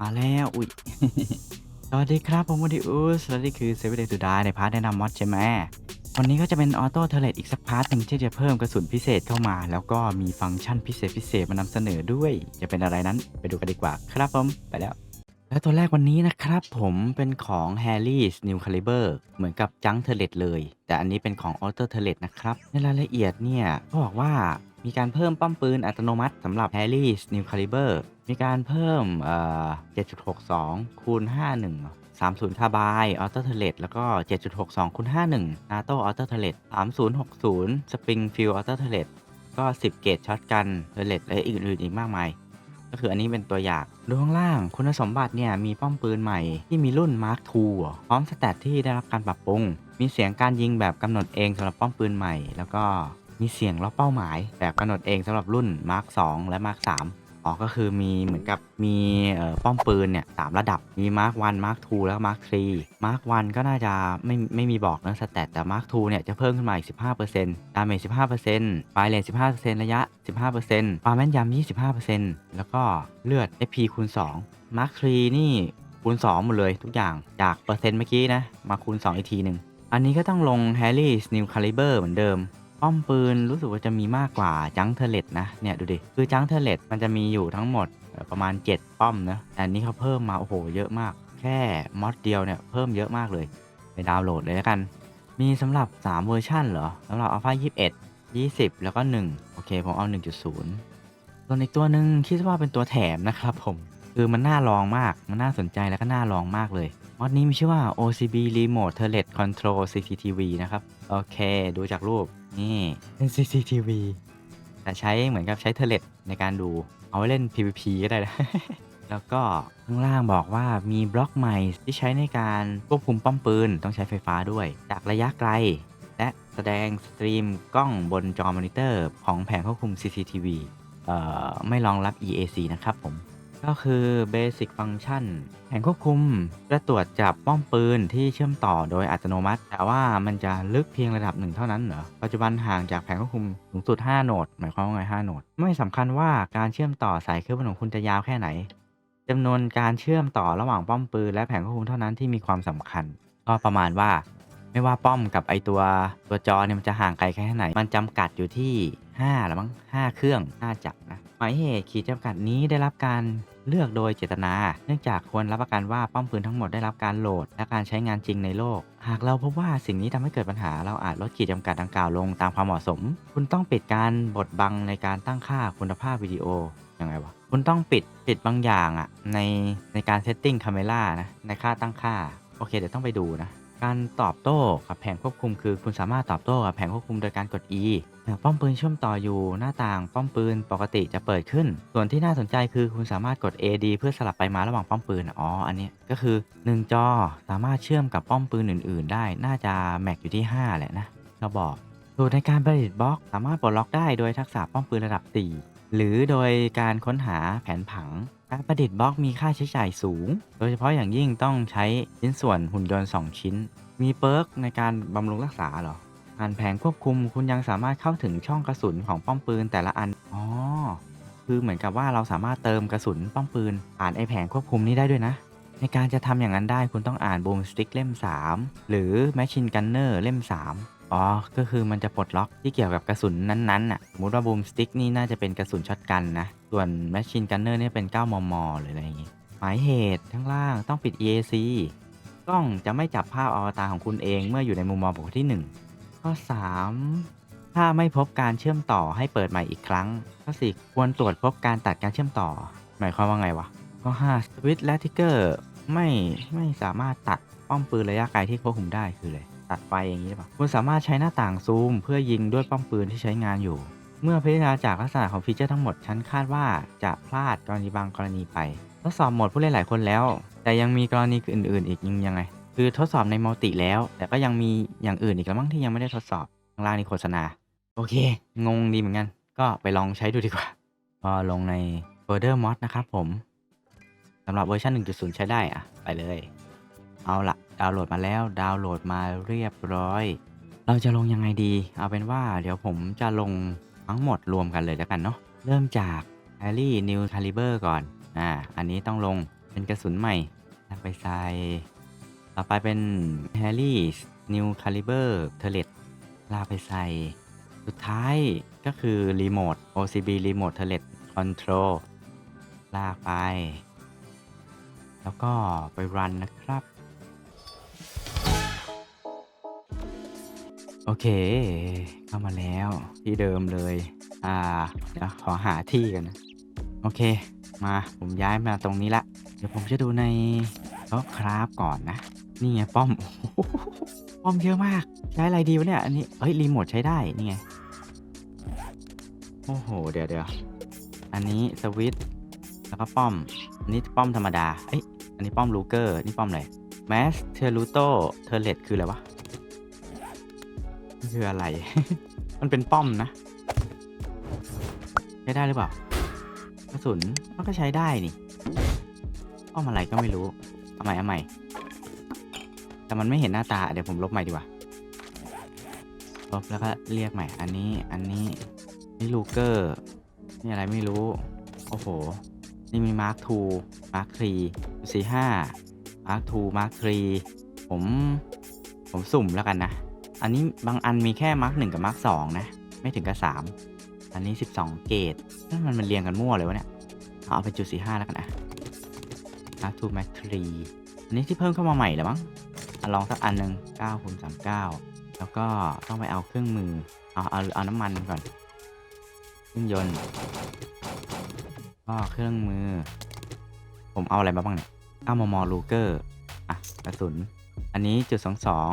มาแล้วอุ้ย สวัสดีครับผมวดิอุสและนี่คือเซเว่นเดย์ทูดในพาร์ทแนะนำมอดใช่ไหมวันนี้ก็จะเป็นออโต้เทเลตอีกสักพาร์ทหนึ่งที่จะเพิ่มกระสุนพิเศษเข้ามา แล้วก็มีฟังก์ชันพิเศษพิเศษมานำเสนอด้วย จะเป็นอะไรนั้นไปดูกันดีกว่าครับผมไปแล้ว และตัวแรกวันนี้นะครับผมเป็นของ Harry's New Caliber เหมือนกับจังเทเลตเลย แต่อันนี้เป็นของ Auto t u r r e t นะครับในรายละเอียดเนี่ยก็บอกว่ามีการเพิ่มป้อมปืนอัตโนมัติสำหรับ Harry's New Caliber มีการเพิ่มเอ่อ7.62 คูณ 51 30 คาบายออโต้เทเลตแล้วก็ 7.62คูณ51 นาโต้ออโต้เทเลต3060 สปริงฟิลออโต้เทเลตก็ 10 เกตช็อตกันเทเลตและอื่นๆอีกมากมาย ก็คืออันนี้เป็นตัวอย่างดูข้างล่างคุณสมบัติเนี่ย มีป้อมปืนใหม่ที่มีรุ่น Mark II พร้อมสแตทที่ได้รับการปรับปรุง มีเสียงการยิงแบบกำหนดเองสำหรับป้อมปืนใหม่ แล้วก็มีเสียงล็อกเป้าหมายแบบกำหนดเองสำหรับรุ่น Mark II และ Mark III อ๋อก็คือมีเหมือนกับมีป้อมปืนเนี่ยสามระดับมี Mark 1 Mark II แล้ว Mark III Mark 1ก็น่าจะไม่ไม่มีบอกนะสแตทแต่ Mark II เนี่ยจะเพิ่มขึ้นมาอีก 15%ดาเมจ15%ไฟเลน15%ระยะ 15%ความแม่นยำ25%แล้วก็เลือด FP คูณ2 Mark III นี่คูณ 2 หมดเลยทุกอย่างจากเปอร์เซ็นต์เมื่อกี้นะมาคูณ 2 อีกทีหนึ่งอันนี้ก็ต้องลง Harry's New Caliber เหมือนเดิม ป้อมปืนรู้สึกว่าจะมีมากกว่าจังเทเลตนะเนี่ยดูดิคือจังเทเลตมันจะมีอยู่ทั้งหมดประมาณ 7 ป้อมนะแต่อันนี้เขาเพิ่มมาโอ้โหเยอะมาก แค่มอดเดียวเนี่ยเพิ่มเยอะมากเลยไปดาวน์โหลดเลยแล้วกัน มีสำหรับ 3 เวอร์ชันเหรอสำหรับ Alpha 21 20 แล้วก็ 1 โอเค ผมเอา 1.0 ส่วนอีกตัวหนึ่งคิดว่าเป็นตัวแถมนะครับผม คือมันน่าลองมาก มันน่าสนใจแล้วก็น่าลองมากเลย มอดนี้มีชื่อว่า OCB Remote Turret Control CCTV นะครับ โอเค ดูจากรูป นี่เป็น CCTV แต่ใช้เหมือนกับใช้เทเลตในการดู เอาไว้เล่น PVP ก็ได้นะ แล้วก็ข้างล่างบอกว่ามีบล็อกใหม่ที่ใช้ในการควบคุมป้อมปืน ต้องใช้ไฟฟ้าด้วย จากระยะไกล และแสดงสตรีมกล้องบนจอมอนิเตอร์ ของแผงควบคุม CCTV เอ่อไม่รองรับ EAC นะครับผม ก็คือ Basic Function แผงควบคุมจะตรวจจับป้อมปืนที่เชื่อมต่อโดยอัตโนมัติ แต่ว่ามันจะลึกเพียงระดับหนึ่งเท่านั้นเหรอ ปัจจุบันห่างจากแผงควบคุมสูงสุด 5โหนด หมายความว่าไง 5โหนด ไม่สำคัญว่าการเชื่อมต่อสายเคเบิลของคุณจะยาวแค่ไหนจำนวนการเชื่อมต่อระหว่างป้อมปืนและแผงควบคุมเท่านั้นที่มีความสำคัญ ก็ประมาณว่าไม่ว่าป้อมกับไอตัวตัวจอเนี่ยมันจะห่างไกลแค่ไหน มันจำกัดอยู่ที่ 5หรือมั้ง5เครื่องน่าจับนะหมายเหตุขีดจำกัดนี้ได้รับการเลือกโดยเจตนา เนื่องจากควรรับประกันว่าป้อมปืนทั้งหมดได้รับการโหลด และการใช้งานจริงในโลก หากเราพบว่าสิ่งนี้ทำให้เกิดปัญหาเราอาจลดขีดจำกัดดังกล่าวลงตามความเหมาะสม คุณต้องปิดการบดบังในการตั้งค่าคุณภาพวิดีโอยังไงวะคุณต้องปิดปิดบางอย่างอะในในการเซตติ้งคาเมล่านะในค่าตั้งค่าโอเคเดี๋ยวต้องไปดูนะ การตอบโต้กับแผงควบคุมคือ คุณสามารถตอบโต้กับแผงควบคุมโดยการกด E หากป้อมปืนเชื่อมต่ออยู่หน้าต่างป้อมปืนปกติจะเปิดขึ้น ส่วนที่น่าสนใจคือคุณสามารถกด AD เพื่อสลับไปมาระหว่างป้อมปืนอ๋ออันนี้ก็คือ 1 จอสามารถเชื่อมกับป้อมปืนอื่น ๆ ได้ น่าจะแม็กอยู่ที่ 5 แหละนะเขาบอกสูตรในการประดิษฐ์บล็อกสามารถปลดล็อกได้โดยทักษะป้อมปืนระดับ 4 หรือโดยการค้นหาแผนผัง การประดิษฐ์บล็อกมีค่าใช้จ่ายสูง โดยเฉพาะอย่างยิ่งต้องใช้ชิ้นส่วนหุ่นยนต์ 2 ชิ้น มีเปิร์กในการบำรุงรักษาหรอผ่านแผงควบคุมคุณยังสามารถเข้าถึงช่องกระสุนของป้อมปืนแต่ละอัน อ๋อ คือเหมือนกับว่าเราสามารถเติมกระสุนป้อมปืนผ่านไอแผงควบคุมนี้ได้ด้วยนะ ในการจะทำอย่างนั้นได้คุณต้องอ่านบูมสติ๊กเล่ม 3 หรือแมชชีนกันเนอร์เล่ม 3 อ๋อ ก็คือมันจะปลดล็อกที่เกี่ยวกับกระสุนนั้นๆน่ะสมมติว่าบูมสติ๊กนี่น่าจะเป็นกระสุนช็อตกันนะ ส่วนแมชชีนกันเนอร์นี่ยเป็น 9 มม หรืออะไรอย่างงี้ หมายเหตุข้างล่างต้องปิด EAC กล้องจะไม่จับภาพอวตารของคุณเองเมื่ออยู่ในมุมมองปกที่ 1 ข้อ 3 ถ้าไม่พบการเชื่อมต่อให้เปิดใหม่อีกครั้ง ข้อ 4 ควรตรวจพบการตัดการเชื่อมต่อ หมายความว่าไงวะ ข้อ 5 สวิตช์และทิกเกอร์ไม่ไม่สามารถตัดป้อมปืนระยะไกลที่ควบคุมได้คือเลย ตัดไฟอย่างนี้หรือเปล่าคุณสามารถใช้หน้าต่างซูม เพื่อยิงด้วยป้อมปืนที่ใช้งานอยู่ เมื่อพิจารณาจากลักษณะของฟีเจอร์ทั้งหมดฉันคาดว่าจะพลาดกรณีบางกรณีไป ทดสอบหมดผู้เล่นหลายคนแล้ว แต่ยังมีกรณีอื่น ๆ อีกยังยังไง คือทดสอบในมัลติแล้ว แต่ก็ยังมีอย่างอื่นอีกแล้วมั้งที่ยังไม่ได้ทดสอบข้างล่างนี่โฆษณา โอเค งงดีเหมือนกัน ก็ไปลองใช้ดูดีกว่าก็ลงใน Further Mod นะครับผมสำหรับเวอร์ชัน1.0 ใช้ได้อะไปเลย เอาละ ดาวน์โหลดมาแล้วดาวน์โหลดมาเรียบร้อย เราจะลงยังไงดี เอาเป็นว่าเดี๋ยวผมจะลงทั้งหมดรวมกันเลยแล้วกันเนาะเริ่มจาก Harry New Caliber ก่อนอ่าอันนี้ต้องลงเป็นกระสุนใหม่ลาไปใส่ต่อไปเป็น h a r r y New Caliber Turret ลาไปใส่ สุดท้ายก็คือรีโมท OCB Remote Turret Control ลากไป แล้วก็ไปรันนะครับ โอเค เข้ามาแล้วที่เดิมเลย อ่าเดี๋ยวขอหาที่กันนะโอเค มาผมย้ายมาตรงนี้ละ เดี๋ยวผมจะดูในโต๊ะคราฟก่อนนะ นี่ไงป้อมป้อมเยอะมาก ใช้อะไรดีวะเนี่ย อันนี้เฮ้ยรีโมทใช้ได้ นี่ไง โอ้โห เดี๋ยวเดี๋ยวอันนี้สวิตช์แล้วก็ป้อม อันนี้ป้อมธรรมดา เอ้ย อันนี้ป้อมลูเกอร์ นี่ป้อมอะไรแมสเทลูโตเทเลตคืออะไรวะ คืออะไร มันเป็นป้อมนะ ใช้ได้หรือเปล่ากระสุนมันก็ใช้ได้นี่ป้อมอะไรก็ไม่รู้เอาใหม่เอาใหม่แต่มันไม่เห็นหน้าตา เดี๋ยวผมลบใหม่ดีกว่าลบแล้วก็เรียกใหม่ อันนี้ อันนี้นี่ลูเกอร์ นี่อะไรไม่รู้ โอ้โห นี่มีมาร์คทูมาร์คทรีสี่ห้ามาร์คทูมาร์คทรีผม ผมสุ่มแล้วกันนะ อันนี้บางอันมีแค่มาร์คหนึ่งกับมาร์คสองนะ ไม่ถึงกับสามอันนี้สิบสองเกตนั่นมันมันเรียงกันมั่วเลยวะเนี่ย เอาไปจุดสี่ห้าแล้วกันนะมาร์คทูแมทรีอันนี้ที่เพิ่มเข้ามาใหม่หรือมั้งลองสักอันหนึ่งเก้าคูณสามเก้าแล้วก็ต้องไปเอาเครื่องมือ เอาเอาเอาน้ำมันก่อนเครื่องยนต์ก็เครื่องมือ ผมเอาอะไรมาบ้างเนี่ย9มมอลูเกอร์ อะ กระสุน อันนี้จุดสองสอง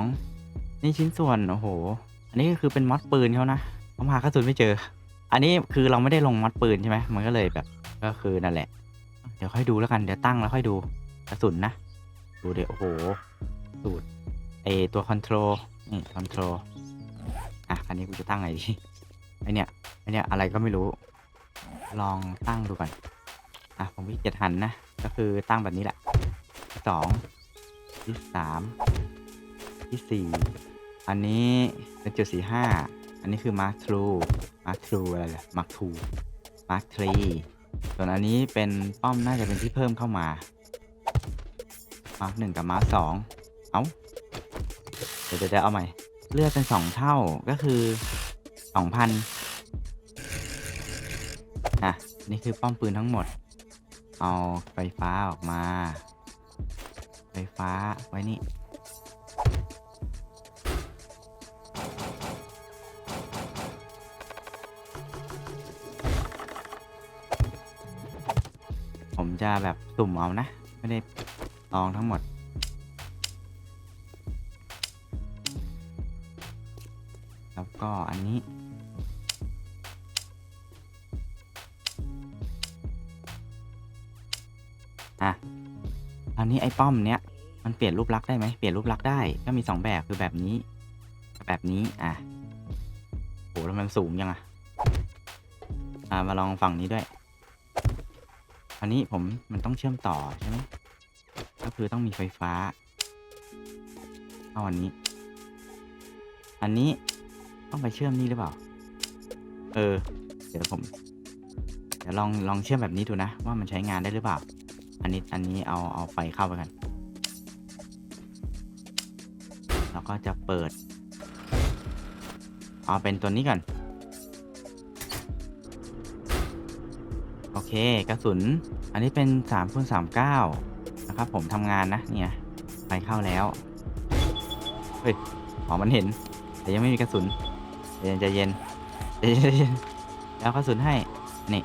นี่ชิ้นส่วน โอ้โห อันนี้ก็คือเป็นมอดปืนเขานะผมหากระสุนไม่เจอ อันนี้คือเราไม่ได้ลงมอดปืนใช่ไหมมันก็เลยแบบก็คือนั่นแหละ เดี๋ยวค่อยดูแล้วกันเดี๋ยวตั้งแล้วค่อยดูกระสุนนะ ดูเดี๋ยวโอ้โหสูตรไอตัวคอนโทรลนี่คอนโทรลอะอันนี้กูจะตั้งไงดีไอเนี่ยไอเนี่ยอะไรก็ไม่รู้ ลองตั้งดูก่อนอะผมวิจะหันนะ ก็คือตั้งแบบนี้แหละสองที่สามที่สี่ อันนี้เป็นจุดสี่ห้าอันนี้คือ Mark True Mark True อะไรล่ะ Mark Two Mark Three ส่วนอันนี้เป็นป้อมน่าจะเป็นที่เพิ่มเข้ามา Mark หนึ่งกับ Mark สองเอ้าเดี๋ยวเดี๋ยวเดี๋ยวเอาใหม่ เลือดเป็นสองเท่าก็คือสองพันอะ นี่คือป้อมปืนทั้งหมด เอาไฟฟ้าออกมา ไฟฟ้าไว้นี่ จะแบบสุ่มเอานะ ไม่ได้ลองทั้งหมด แล้วก็อันนี้ อะ อันนี้ไอ้ป้อมเนี้ยมันเปลี่ยนรูปลักษณ์ได้ไหมเปลี่ยนรูปลักษณ์ได้ ก็มีสองแบบคือแบบนี้ แบบนี้ อะโหแล้วมันสูงยังอะ อ่ามาลองฝั่งนี้ด้วย อันนี้ผมมันต้องเชื่อมต่อใช่ไหมก็คือต้องมีไฟฟ้าเอาอันนี้ อันนี้ต้องไปเชื่อมนี่หรือเปล่า เออ เดี๋ยวผม เดี๋ยวลองลองเชื่อมแบบนี้ดูนะ ว่ามันใช้งานได้หรือเปล่า อันนี้อันนี้เอาเอาไฟเข้าไปกันแล้วก็จะเปิด เอาเป็นตัวนี้ก่อน เคกระสุน อันนี้เป็น3คูณ39 นะครับ ผมทำงานนะเนี่ยไฟเข้าแล้ว เฮ้ยอ๋อมันเห็น แต่ยังไม่มีกระสุนใจเย็นใจเย็นใจเย็นใจเย็นแล้วกระสุนให้ นี่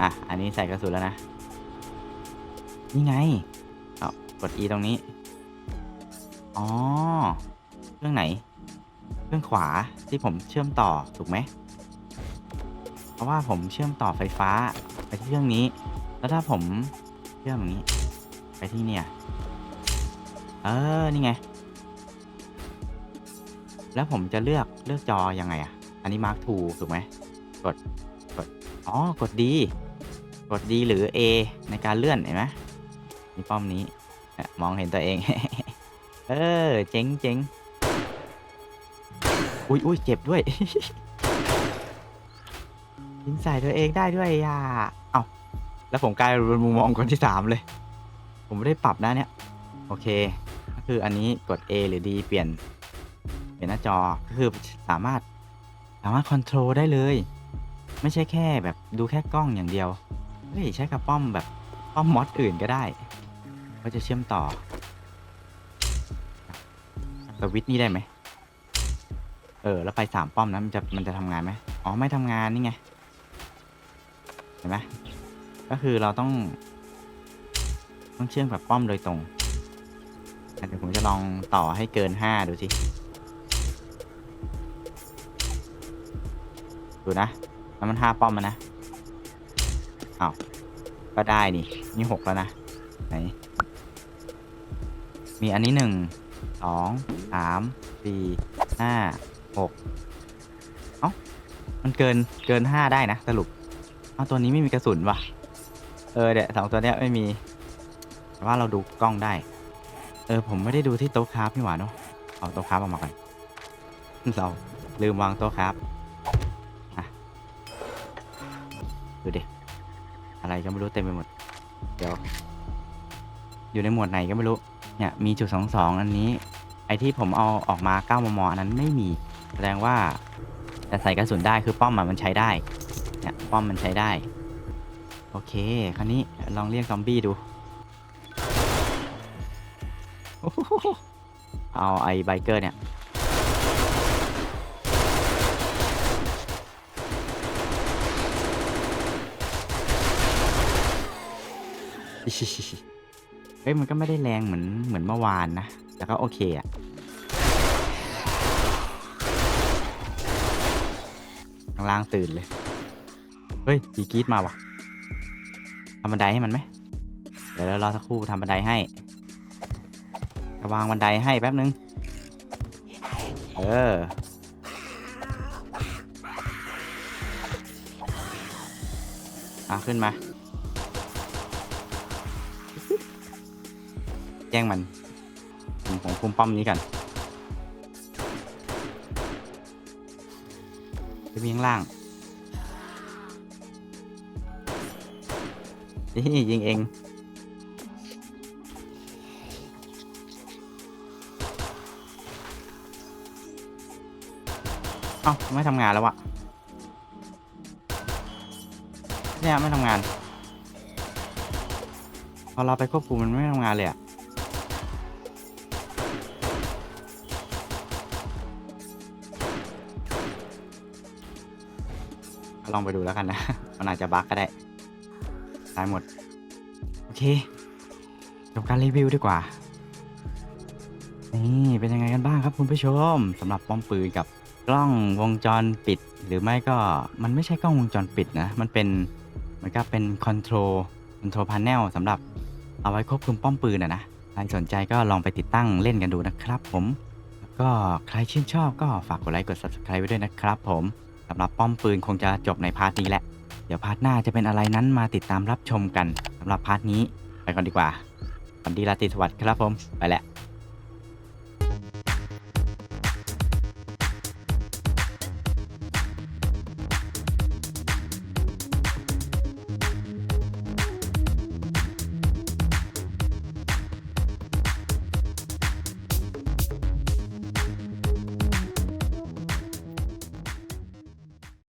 อะ อันนี้ใส่กระสุนแล้วนะ นี่ไง เอากด E ตรงนี้ อ๋อ เครื่องไหน เครื่องขวาที่ผมเชื่อมต่อถูกไหม เพราะว่าผมเชื่อมต่อไฟฟ้าไปที่เครื่องนี้ แล้วถ้าผมเชื่อมอย่างนี้ ไปที่เนี่ย เออ นี่ไง แล้วผมจะเลือกเลือกจอยังไงอะอันนี้ Mark II ถูกไหม กด กด อ๋อ กด D กด D หรือ A ในการเลื่อนเห็นไหมมีป้อมนี้ มองเห็นตัวเอง เออ เจ๋งเจ๋งอุ้ยอุ้ยเจ็บด้วย ยิงใส่ตัวเองได้ด้วยอะเอ้าแล้วผมกลายเป็นมุมมองคนที่สามเลย ผมไม่ได้ปรับนะเนี่ย โอเค ก็คืออันนี้กด A หรือ D เปลี่ยน เปลี่ยนหน้าจอ ก็คือสามารถสามารถคอนโทรลได้เลย ไม่ใช่แค่แบบดูแค่กล้องอย่างเดียวเฮ้ยใช้กับป้อมแบบป้อมมอดอื่นก็ได้ ก็จะเชื่อมต่อ สวิตช์นี่ได้ไหม เออ แล้วไปสามป้อมนั้นมันจะ มันจะทำงานไหมอ๋อ ไม่ทำงานนี่ไง เห็นไหมก็คือเราต้อง ต้องเชื่อมกับป้อมโดยตรงอะเดี๋ยวผมจะลองต่อให้เกินห้าดูสิ ดูนะ แล้วมันห้าป้อมมานะเอ้าก็ได้นี่ นี่หกแล้วนะ ไหน มีอันนี้หนึ่ง สองสามสี่ห้าหกเอ้ามันเกินเกินห้าได้นะสรุปเอาตัวนี้ไม่มีกระสุนว่ะ เออเดี๋ยวสองตัวเนี้ยไม่มีแต่ว่าเราดูกล้องได้ เออผมไม่ได้ดูที่โต๊ะคราฟนี่หว่าเนาะเอาโต๊ะคราฟออกมาก่อนเราลืมวางโต๊ะคราฟอะดูดิ อะไรก็ไม่รู้เต็มไปหมด เดี๋ยว อยู่ในหมวดไหนก็ไม่รู้ เนี่ยมีจุดสองสองอันนี้ ไอที่ผมเอาออกมา9มมอันนั้นไม่มีแสดงว่าจะใส่กระสุนได้คือป้อมมันใช้ได้เนี่ยป้อมมันใช้ได้ โอเคคราวนี้ลองเรียกซอมบี้ดูเอาไอไบเกอร์เนี่ย เฮ้ยมันก็ไม่ได้แรงเหมือนเหมือนเมื่อวานนะ แต่ก็โอเคอะข้างล่างตื่นเลย เฮ้ยปีกรีดมาว่ะทำบันไดให้มันไหม เดี๋ยวเรารอสักครู่ทำบันไดให้จะวางบันไดให้แป๊บนึง เออ อะขึ้นมา แย่งมัน ผมผมคุมป้อมนี้กันไปมีข้างล่างนี่ยิงเองเอ้าไม่ทำงานแล้วอะเนี่ยไม่ทำงานพอเราไปควบคุมมันไม่ทำงานเลยอะ ลองไปดูแล้วกันนะ มันอาจจะบั๊กก็ได้ตายหมด โอเคจบการรีวิวดีกว่า นี่เป็นยังไงกันบ้างครับคุณผู้ชมสำหรับป้อมปืนกับกล้องวงจรปิด หรือไม่ก็มันไม่ใช่กล้องวงจรปิดนะ มันเป็นมันก็เป็นคอนโทรลคอนโทรลพา n เนลสำหรับเอาไว้ควบคุมป้อมปืนนะนะใครสนใจก็ลองไปติดตั้งเล่นกันดูนะครับผม แล้วก็ใครชื่นชอบก็ฝากกดไลค์กด subscribe ไว้ด้วยนะครับผมำหรับป้อมปืนคงจะจบในพาร์ทนี้แหละ เดี๋ยวพาร์ทหน้าจะเป็นอะไรนั้นมาติดตามรับชมกันสำหรับพาร์ทนี้ไปก่อนดีกว่าวันดีราตรีสวัสดิ์ครับผมไปแล้ว